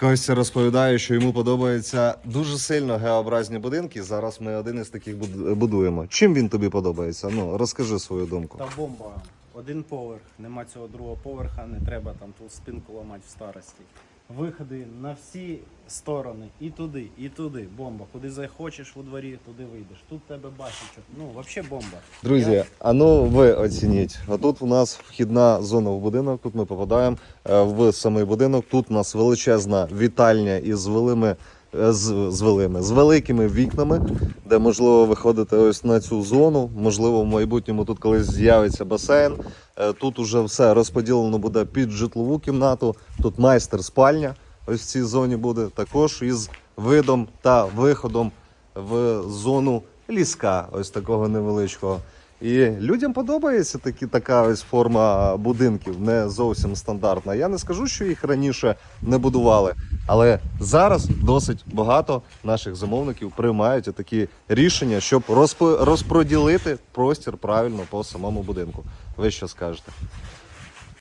Костя розповідає, що йому подобаються дуже сильно геобразні будинки. Зараз ми один із таких буд- будуємо. Чим він тобі подобається? Ну розкажи свою думку. Та бомба. Один поверх, нема цього другого поверха, не треба там ту спинку ламати в старості. Виходи на всі сторони, і туди, і туди. Бомба. Куди захочеш у дворі, туди вийдеш. Тут тебе бачить. Ну, взагалі бомба. Друзі, а ну ви оцініть. Отут у нас вхідна зона в будинок. Тут ми попадаємо е, в самий будинок. Тут у нас величезна вітальня із велими. Е, З, з велими, з великими вікнами, де можливо виходити ось на цю зону. Можливо, в майбутньому тут колись з'явиться басейн. Е, Тут уже все розподілено буде під житлову кімнату. Тут майстер спальня. Ось в цій зоні буде також із видом та виходом в зону ліска, ось такого невеличкого. І людям подобається такі, така ось форма будинків, не зовсім стандартна. Я не скажу, що їх раніше не будували, але зараз досить багато наших замовників приймають такі рішення, щоб розпо- розподілити простір правильно по самому будинку. Ви що скажете?